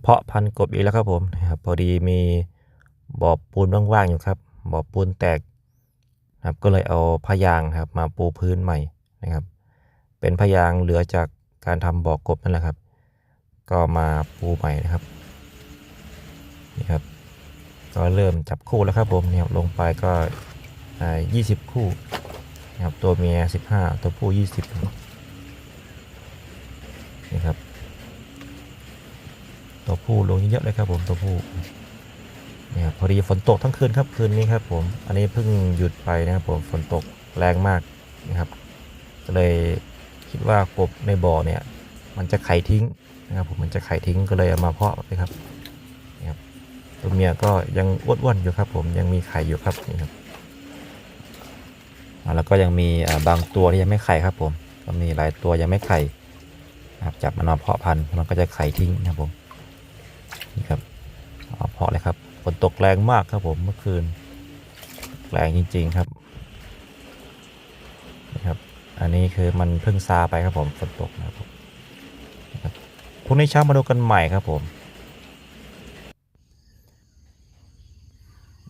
เพาะพันกบอีกแล้วครับผมนะครับพอดีมีบ่อปูนว่างๆอยู่ครับบ่อปูนแตกครับก็เลยเอาพยางครับมาปูพื้นใหม่นะครับ เป็นพยางเหลือจากการทำบ่อกบนั่นแหละครับ ก็มาปูใหม่นะครับนี่ครับก็เริ่มจับคู่แล้วครับผมเนี่ยลงไปก็อ่า20 คู่นะครับตัวเมีย 15 ตัวผู้ 20 นี่ครับ ตัวผู้ลงเยอะเลยครับผมตัวผู้เนี่ยครับพอดีฝนตกทั้งคืนครับคืนนี้ครับผมอันนี้เพิ่งหยุดไปนะครับผมฝนตกแรงมากนะครับก็เลยคิดว่ากบในบ่อเนี่ย มันจะไข่ทิ้งนะครับผมมันจะไข่ทิ้งก็เลยเอามาเพาะเลยครับนี่ครับตัวเมียก็ยังอ้วนๆอยู่ครับ ผมยังมีไข่อยู่ครับนี่ครับแล้วก็ยังมีบางตัวที่ยังไม่ไข่ครับผมก็มีหลายตัวยังไม่ไข่นะครับจับมันมาเพาะพันธุ์มันก็จะไข่ทิ้งนะครับผม นี่ครับเอาเพาะเลยครับฝนตกแรงมากครับผมเมื่อคืน แรงจริง ๆครับนี่ครับ อันนี้คือมันเพิ่งซาไปครับผมฝนตกนะครับพรุ่งนี้เช้ามาดูกันใหม่ครับผม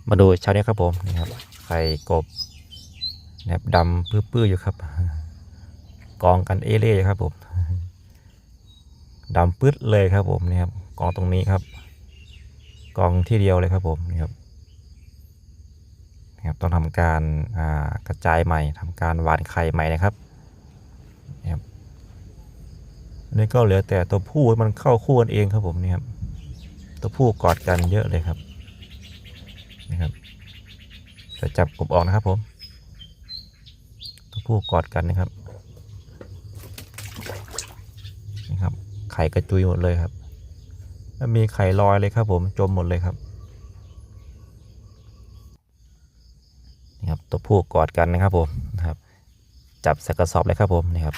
มาดูเช้านี้ครับผมนี่ครับไข่กบนะครับดำปื้อๆอยู่ครับ กองกันเอเล่ครับผมดำปื๊ดเลยครับผมนี่ครับ องตรงนี้ครับ กองที่เดียวเลยครับผมนี่ครับนี่ครับต้องทำการากระจายใหม่ทำการหวานไข่ใหม่นะครับนี่ครับอันนี้ก็เหลือแต่ตัวผู้มันเข้าคู่กันเองครับผมนี่ครับตัวผู้กอดกันเยอะเลยครับนี่ครับจะจับกบออกนะครับผมตัวผู้กอดกันนะครับนี่ครับไข่กระจุยหมดเลยครับ มีไข่ลอยเลยครับผมจมหมดเลยครับนี่ครับตัวผู้กอดกันนะครับผมนะครับ จับใส่กระสอบเลยครับผมนี่ครับ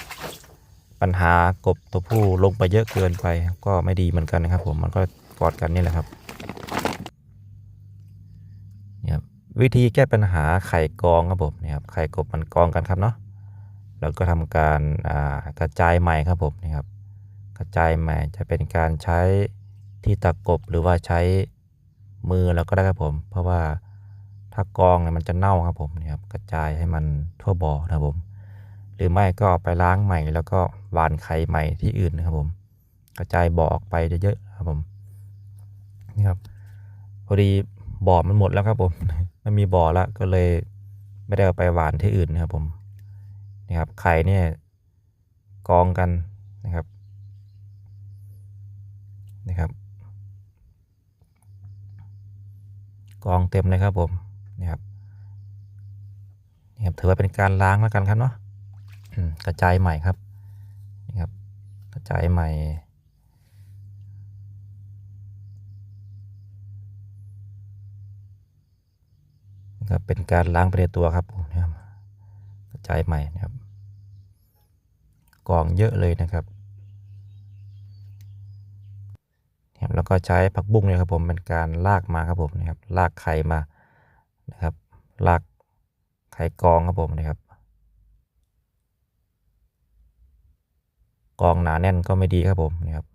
ปัญหากบตัวผู้ลงไปเยอะเกินไป ก็ไม่ดีเหมือนกันนะครับ ผมมันก็กอดกันนี่แหละครับนี่ครับวิธีแก้ปัญหาไข่กองครับผมนี่ครับไข่กบมันกองกันครับเนาะแล้วก็ทำการกระจายใหม่ครับผมนี่ครับกระจายใหม่จะเป็นการใช้ ที่ตะกบหรือว่าใช้มือแล้วก็ได้ครับผม เพราะว่าถ้ากองเนี่ยมันจะเน่าครับผมเนี่ครับกระจายให้มันทั่วบ่อนะครับผม หรือไม่ก็ไปล้างใหม่ แล้วก็หวานไข่ใหม่ที่อื่นนะครับผม กระจายบ่อออกไปเยอะๆครับผมนี่ครับพอดีบ่อมันหมดแล้วครับผมไม่มีบ่อแล้วก็เลยไม่ได้เอาไปหวานที่อื่นนะครับผมนี่ครับไข่เนี่ยกองกันนะครับ กองเต็มเลยครับผมนี่ครับนี่ครับ ถือว่าเป็นการล้างแล้วกันครับเนาะกระจายใหม่ครับนี่ครับ กระจายใหม่นะครับเป็นการล้างไปในตัวครับผมนะครับกระจายใหม่นะครับกองเยอะเลยนะครับ นะครับแล้วก็ใช้ผักบุ้งเนี่ยครับผมเป็นการลากมาครับผมนะครับลากไข่มานะครับลากไข่กองครับผมนะครับ กองหนาแน่นก็ไม่ดีครับผมนะครับ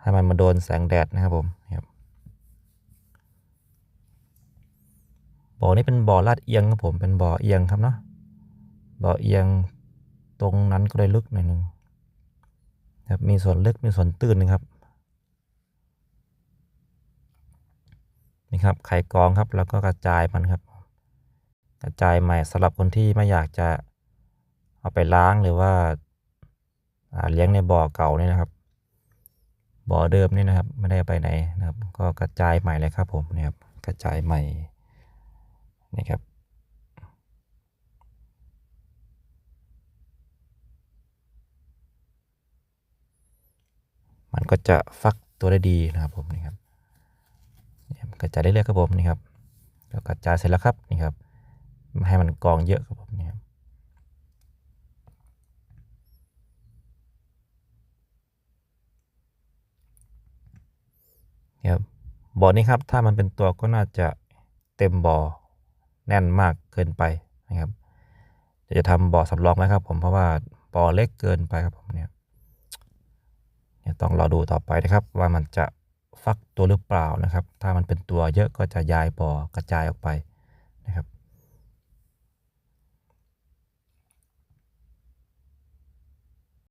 ให้มันมาโดนแสงแดดนะครับผมนะครับบ่อนี้เป็นบ่อลาดเอียงครับผมเป็นบ่อเอียงครับเนาะบ่อเอียง ตรงนั้นก็ได้ลึกหน่อยหนึ่งครับมีส่วนลึกมีส่วนตื้นนะครับนี่ครับไข่กองครับแล้วก็กระจายมันครับ กระจายใหม่สำหรับคนที่ไม่อยากจะเอาไปล้างหรือว่าาเลี้ยงในบ่อเก่านี่นะครับ บ่อเดิมนี่นะครับ ไม่ได้ไปไหนนะครับ ก็กระจายใหม่เลยครับผมนี่ครับกระจายใหม่นี่ครับ มันก็จะฟักตัวได้ดีนะครับผมนี่ครับกระจายเรื่อยๆครับผมนี่ครับก็กระจายเสร็จแล้วครับนี่ครับให้มันกองเยอะครับผมนี่ครับครับบ่อนี้ครับถ้ามันเป็นตัวก็น่าจะเต็มบ่อแน่นมากเกินไปนะครับจะทำบ่อสำรองไหมครับ ผมเพราะว่าบ่อเล็กเกินไปครับผมเนี่ย เนี่ยต้องรอดูต่อไปนะครับ ว่ามันจะฟักตัวหรือเปล่านะครับ ถ้ามันเป็นตัวเยอะก็จะย้ายบ่อกระจายออกไปนะครับ